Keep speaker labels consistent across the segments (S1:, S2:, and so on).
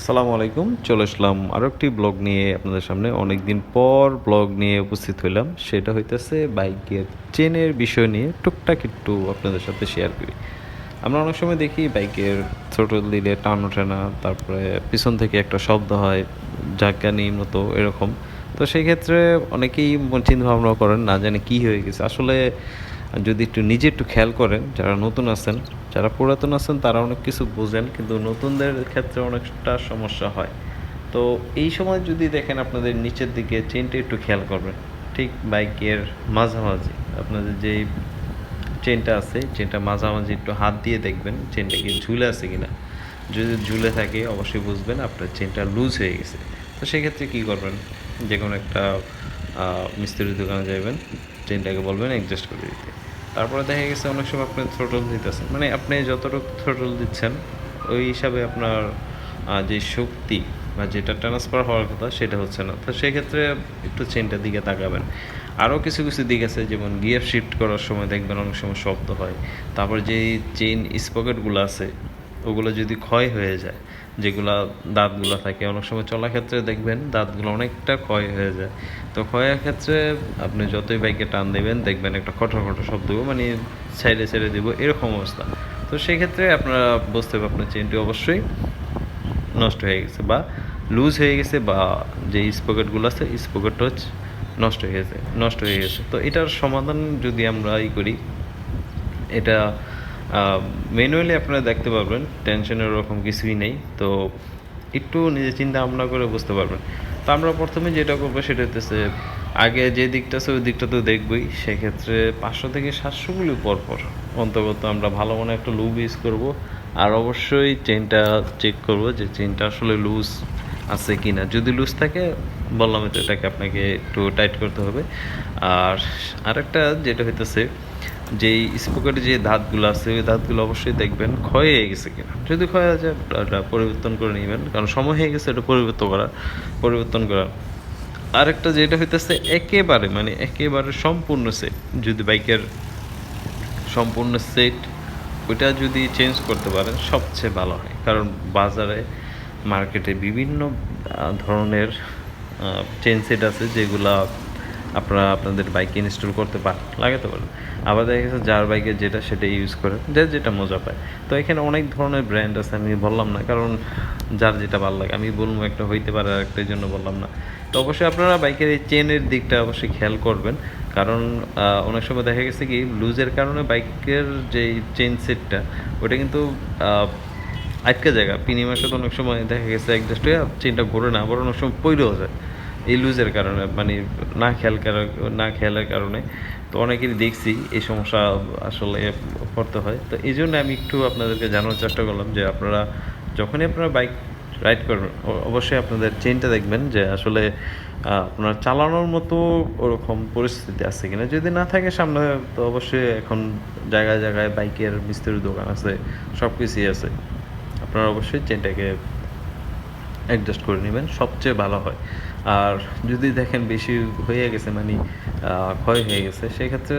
S1: আসসালামু আলাইকুম, চলে আসলাম আরও একটি ব্লগ নিয়ে আপনাদের সামনে। অনেক দিন পর ব্লগ নিয়ে উপস্থিত হইলাম। সেটা হইতেছে বাইকের চেনের বিষয় নিয়ে টুকটাক একটু আপনাদের সাথে শেয়ার করি। আমরা অনেক সময় দেখি বাইকের থ্রোটল দিলে টান ওঠে না তারপরে পিছন থেকে একটা শব্দ হয়, ঝাঁকানি মতো এরকম। তো সেই ক্ষেত্রে অনেকেই চিন্তা ভাবনা করেন, না জানে কি হয়ে গেছে। আসলে যদি একটু নিজে একটু খেয়াল করেন, যারা নতুন আছেন, যারা পুরাতন আছেন, তারা অনেক কিছু বোঝেন, কিন্তু নতুনদের ক্ষেত্রে অনেকটা সমস্যা হয়। তো এই সময় যদি দেখেন আপনাদের নিচের দিকে চেনটা একটু খেয়াল করবেন। ঠিক বাইকের মাঝামাঝি, আপনাদের যেই চেনটা আছে চেনটা মাঝামাঝি একটু হাত দিয়ে দেখবেন চেনটা কি ঝুলে আছে কিনা। যদি ঝুলে থাকে, অবশ্যই বুঝবেন আপনার চেনটা লুজ হয়ে গেছে। তো সেক্ষেত্রে কী করবেন? যে কোনো একটা মিস্ত্রির দোকানে যাবেন চেনটাকে বলবেন অ্যাডজাস্ট করে দিতে। তারপরে দেখা গেছে অনেক সময় আপনি থ্রোটল দিতেছেন। মানে আপনি যতটুকু থ্রোটল দিচ্ছেন, ওই হিসাবে আপনার যে শক্তি বা যেটা ট্রান্সফার হওয়ার কথা সেটা হচ্ছে না। তো সেক্ষেত্রে একটু চেনটার দিকে তাকাবেন। আরও কিছু কিছু দিক আছে, যেমন গিয়ার শিফট করার সময় দেখবেন অনেক সময় শব্দ হয়। তারপর যে চেন স্পকেটগুলো আছে ওগুলো যদি ক্ষয় হয়ে যায়, যেগুলা দাঁতগুলো থাকে, অনেক সময় চলার ক্ষেত্রে দেখবেন দাঁতগুলো অনেকটা ক্ষয় হয়ে যায়। তো ক্ষয়ের ক্ষেত্রে আপনি যতই বাইকে টান দেবেন, দেখবেন একটা খটর খটর শব্দ মানে ছেড়ে ছেড়ে দিব, এরকম অবস্থা। তো সেই ক্ষেত্রে আপনারা বুঝতে হবে আপনার চেনটি অবশ্যই নষ্ট হয়ে গেছে বা লুজ হয়ে গেছে বা যে স্পকেটগুলো আছে, স্পকেটটা হচ্ছে নষ্ট হয়ে গেছে, নষ্ট হয়ে গেছে। তো এটার সমাধান যদি আমরা ই করি, এটা ম্যানুয়ালি আপনারা দেখতে পারবেন টেনশনের ওরকম কিছুই নেই। তো একটু নিজে চিন্তা ভাবনা করে বুঝতে পারবেন। তো আমরা প্রথমে যেটা করব সেটা হচ্ছে আগে যে দিকটা আছে ওই দিকটা তো দেখবই। সেক্ষেত্রে পাঁচশো থেকে সাতশোগুলি পরপর অন্তর্গত আমরা ভালো মনে একটা লুব ইউজ করব। আর অবশ্যই চেনটা চেক করব যে চেনটা আসলে লুজ আছে কি না যদি লুজ থাকে, বললাম তো এটাকে আপনাকে একটু টাইট করতে হবে। আর আরেকটা যেটা হইতেছে যেই স্পোকের যে দাঁতগুলো আছে, ওই দাঁতগুলো অবশ্যই দেখবেন, ক্ষয় হয়ে গেছে কিনা। যদি ক্ষয় হয়ে যায়, ওটা পরিবর্তন করে নেবেন, কারণ সময় হয়ে গেছে এটা পরিবর্তন করা পরিবর্তন করা। আরেকটা যেটা হইতেছে, একেবারে মানে একেবারে সম্পূর্ণ সেট যদি বাইকের সম্পূর্ণ সেট ওইটা যদি চেঞ্জ করতে পারেন, সবচেয়ে ভালো হয়। কারণ বাজারে মার্কেটে বিভিন্ন ধরনের চেন সেট আছে যেগুলা আপনারা আপনাদের বাইকে ইনস্টল করতে পারেন লাগাতে পারেন আবার দেখা গেছে যার বাইকে যেটা সেটা ইউজ করে, যে যেটা মজা পায়। তো এখানে অনেক ধরনের ব্র্যান্ড আছে, আমি বললাম না, কারণ যার যেটা ভালো লাগে, আমি বলব একটা হইতে পারে আর একটার জন্য বললাম না। তো অবশ্যই আপনারা বাইকের এই চেনের দিকটা অবশ্যই খেয়াল করবেন, কারণ অনেক সময় দেখা গেছে কি লুজের কারণে বাইকের যে চেন সেটটা ওটা কিন্তু আটকে জায়গা পিনি মাসে তো অনেক সময় দেখা গেছে একজাস্ট হয়ে চেনটা ঘুরে না, আবার অনেক সময় পইরেও যায়। এই লুজের কারণে মানে না খেয়াল না খেয়ালের কারণে। তো অনেকেরই দেখছি এই সমস্যা আসলে পড়তে হয়। তো এই জন্য আমি একটু আপনাদেরকে জানানোর চেষ্টা করলাম যে আপনারা যখনই আপনারা বাইক রাইড করবেন অবশ্যই আপনাদের চেনটা দেখবেন যে আসলে আপনার চালানোর মতো ওরকম পরিস্থিতি আছে কিনা। যদি না থাকে সামনে, তো অবশ্যই এখন জায়গায় জায়গায় বাইকের মিস্ত্রির দোকান আছে সব কিছুই আছে। আপনারা অবশ্যই চেনটাকে অ্যাডজাস্ট করে নেবেন, সবচেয়ে ভালো হয়। আর যদি দেখেন বেশি হয়ে গেছে মানে ক্ষয় হয়ে গেছে, সেক্ষেত্রে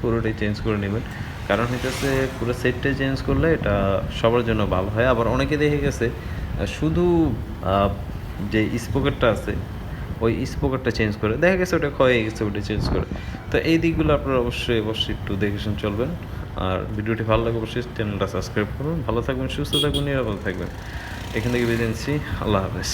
S1: পুরোটাই চেঞ্জ করে নেবেন। কারণ হইতেছে পুরো সেটটাই চেঞ্জ করলে এটা সবার জন্য ভালো হয়। আবার অনেকে দেখে গেছে শুধু যে স্পোকেটটা আছে, ওই স্পোকেটটা চেঞ্জ করে। দেখা গেছে ওটা ক্ষয় হয়ে গেছে, ওটা চেঞ্জ করে। তো এই দিকগুলো আপনারা অবশ্যই অবশ্যই একটু দেখে শুনে চলবেন। আর ভিডিওটি ভালো লাগে অবশ্যই চ্যানেলটা সাবস্ক্রাইব করুন। ভালো থাকবেন, সুস্থ থাকবেন, নিরাপদ থাকবেন। এখান থেকে নিচ্ছি। আল্লাহ হাফেজ।